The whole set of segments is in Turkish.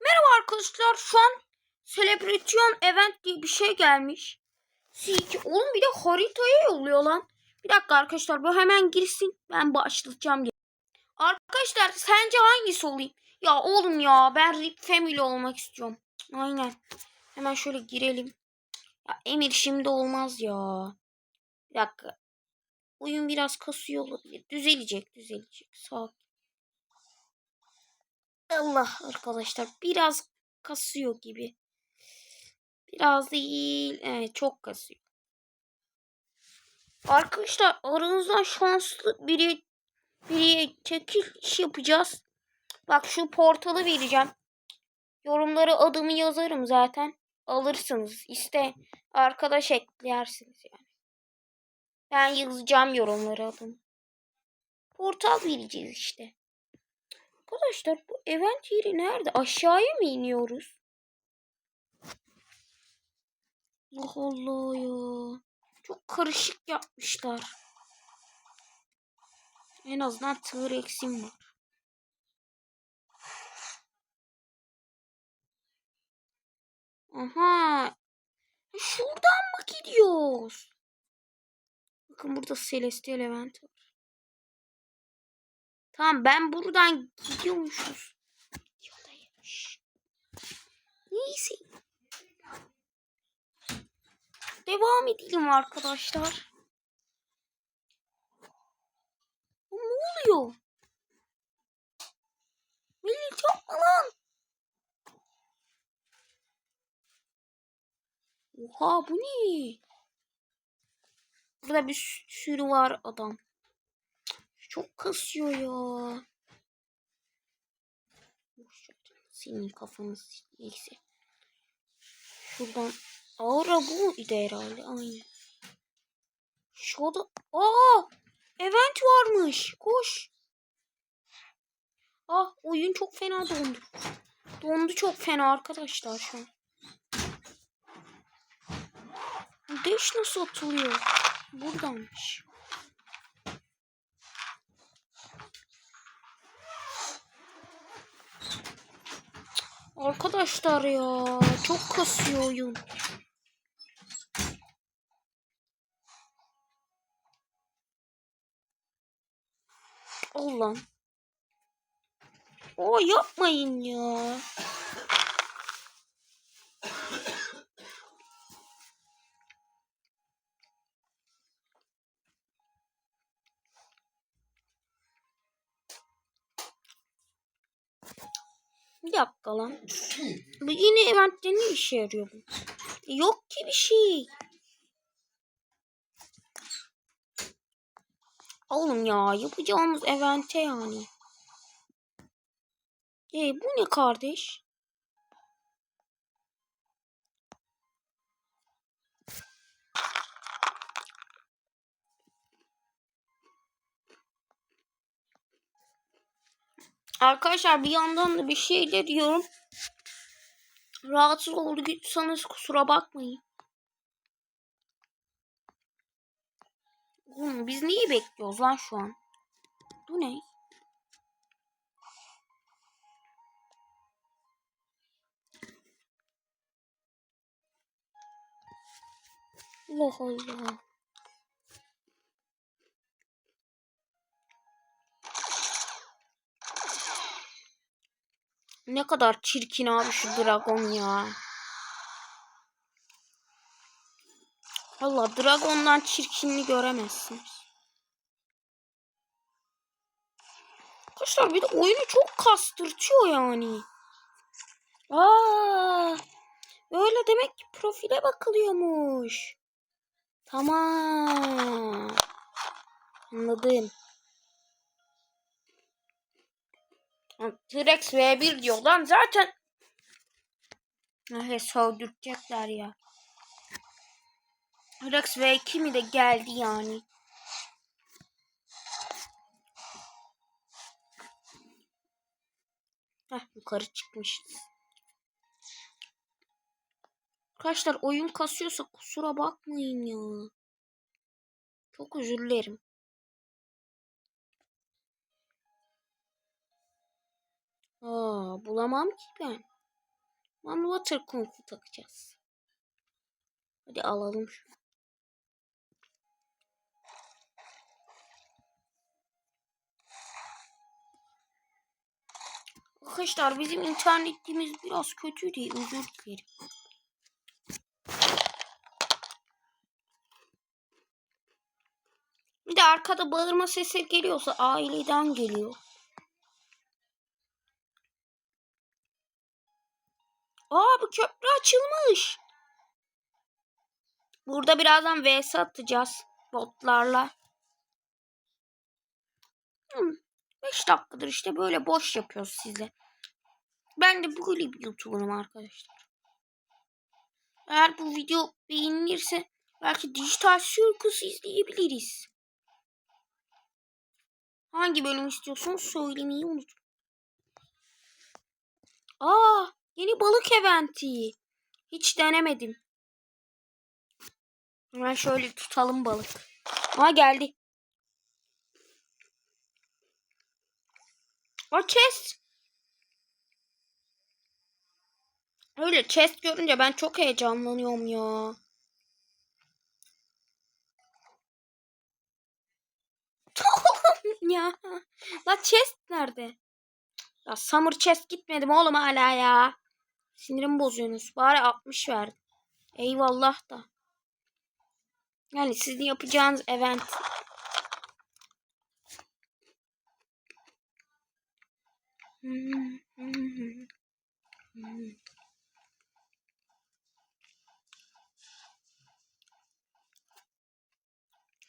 Merhaba arkadaşlar. Şu an Celebration Event diye bir şey gelmiş. Sik. Oğlum bir de haritaya yolluyor lan. Bir dakika arkadaşlar bu hemen girsin. Ben başlatacağım diye. Arkadaşlar sence hangisi olayım? Ya oğlum ya ben Rip Family olmak istiyorum. Aynen. Hemen şöyle girelim. Ya Emir şimdi olmaz ya. Bir dakika. Oyun biraz kasıyor olabilir. Düzelecek düzelecek. Sakin. Allah arkadaşlar biraz kasıyor gibi. Biraz değil. Evet çok kasıyor. Arkadaşlar aranızdan şanslı biri biri çekiliş yapacağız. Bak şu portalı vereceğim. Yorumlara adımı yazarım zaten. Alırsınız. İşte arkadaş eklersiniz yani. Ben yazacağım yorumlara adımı. Portal vereceğiz işte. Arkadaşlar bu event yeri nerede? Aşağıya mı iniyoruz? Allah Allah ya. Çok karışık yapmışlar. En azından tığır eksim var. Aha. Şuradan mı gidiyoruz? Bakın burada Celestial Event var. Tamam ben buradan gidiyormuşuz. Yoldaymış. Neyse. Devam edelim arkadaşlar. Ne oluyor? Melih yapma lan. Oha bu ne? Burada bir sürü var adam. Çok kasıyor ya. Senin kafanı neyse. Şuradan Aura bu idi herhalde. Aynen. Şurada. Aa! Event varmış. Koş. Ah oyun çok fena dondu. Dondu çok fena arkadaşlar şu an. Deş nasıl atılıyor? Buradanmış. Arkadaşlar ya çok kasıyor oyun. Allah'ım. O yapmayın ya. Bir dakika lan. Bu yine eventte ne işe yarıyor bu? Yok ki bir şey. Oğlum ya yapacağımız evente yani. E bu ne kardeş? Arkadaşlar bir yandan da bir şeyler diyorum. Rahatsız olduysanız kusura bakmayın. Oğlum biz neyi bekliyoruz lan şu an? Bu ne? Allah Allah. Ne kadar çirkin abi şu dragon ya. Valla dragondan çirkinini göremezsiniz. Arkadaşlar bir de oyunu çok kastırtıyor yani. Aa, öyle demek ki profile bakılıyormuş. Tamam. Anladım. T-Rex V1 diyor lan zaten. Öyle sövdürtecekler ya. T-Rex V2 mi de geldi yani. Heh yukarı çıkmışız. Arkadaşlar oyun kasıyorsa kusura bakmayın ya. Çok özür dilerim. Aa, bulamam ki ben. One Water Kung Fu takacağız. Hadi alalım şunu. Arkadaşlar bizim internetimiz biraz kötü değil. Özür dilerim. Bir de arkada bağırma sesi geliyorsa aileden geliyor. Aa bu köprü açılmış. Burada birazdan vs atacağız botlarla. 5 dakikadır işte böyle boş yapıyoruz size. Ben de böyle bir YouTuber'ım arkadaşlar. Eğer bu video beğenilirse belki dijital circus izleyebiliriz. Hangi bölüm istiyorsanız söylemeyi unutmayın. Aa, yeni balık eventi. Hiç denemedim. Hemen şöyle tutalım balık. Aa geldi. O chest. Öyle chest görünce ben çok heyecanlanıyorum ya. ya. La chest nerede? Ya summer chest gitmedim oğlum hala ya. Sinirim bozuyorsunuz. Bari 60 verdim. Eyvallah da. Yani sizin yapacağınız event.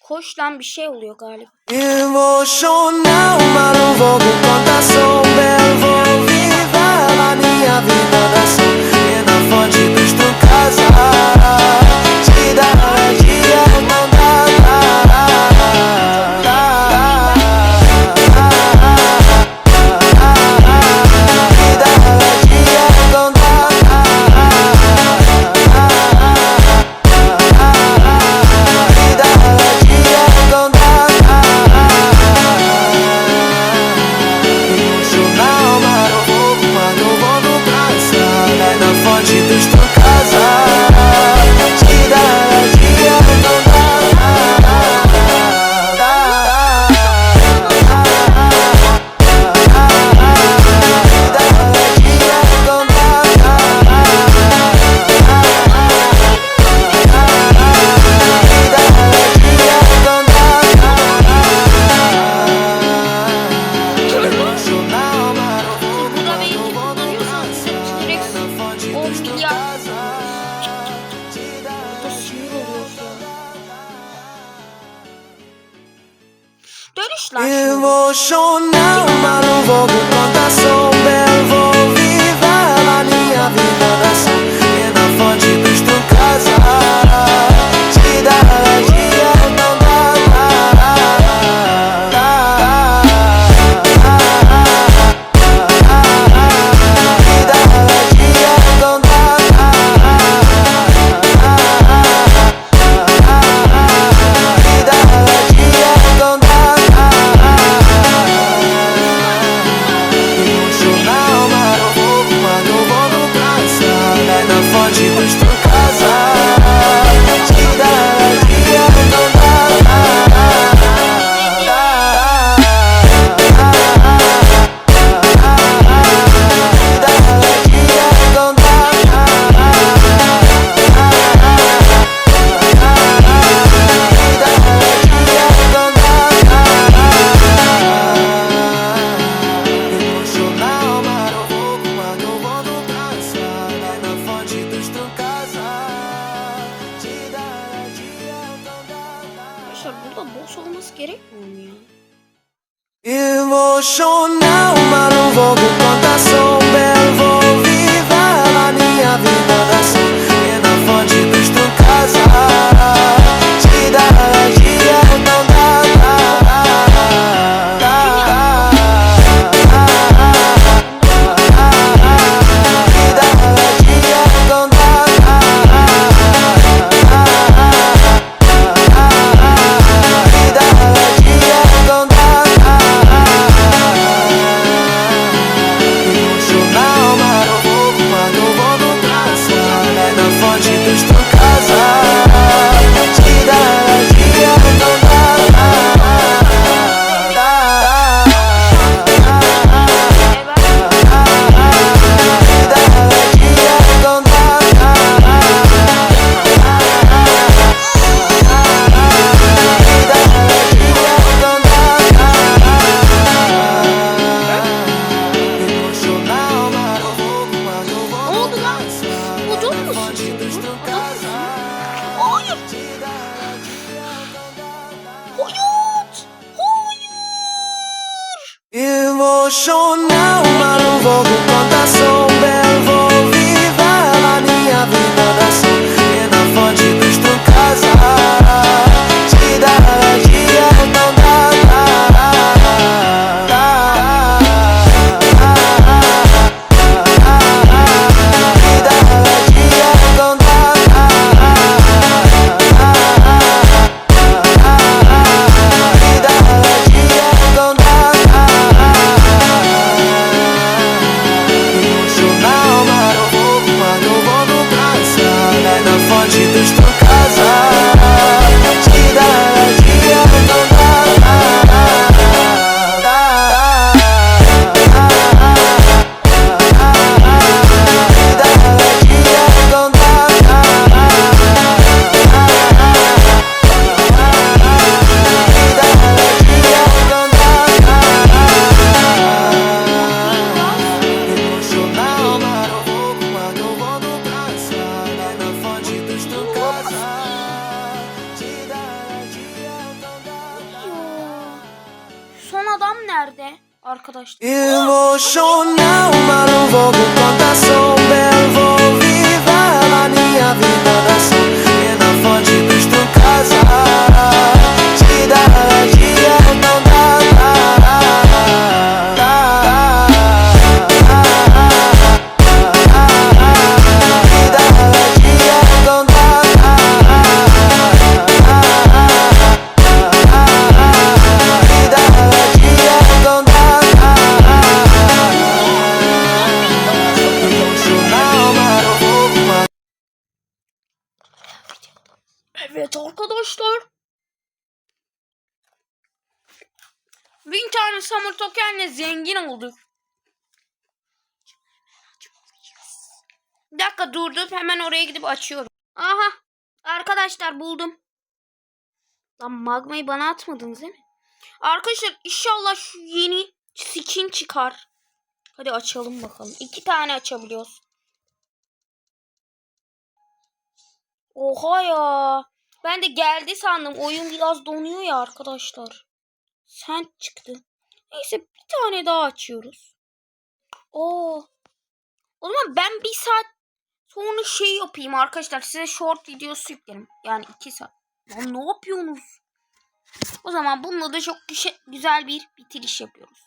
Koş lan bir şey oluyor galiba. minha vida dá certo. 10 milyar. Dönüşler. Emocional, maluco, com tanta olmaz gerek mi ya? Emotional, malum Emocional, Arkadaşlar. Emocional, tane Summer Token'le zengin olduk. Bir dakika durdup hemen oraya gidip açıyorum. Aha arkadaşlar buldum. Lan magmayı bana atmadınız değil mi? Arkadaşlar inşallah şu yeni skin çıkar. Hadi açalım bakalım. İki tane açabiliyoruz. Oha ya. Ben de geldi sandım. Oyun biraz donuyor ya arkadaşlar. Sen çıktı. Neyse bir tane daha açıyoruz. Oo. O zaman ben bir saat sonra şey yapayım arkadaşlar. Size short videosu yüklerim. Yani iki saat. Lan ne yapıyorsunuz? O zaman bununla da çok güze- güzel bir bitiriş yapıyoruz.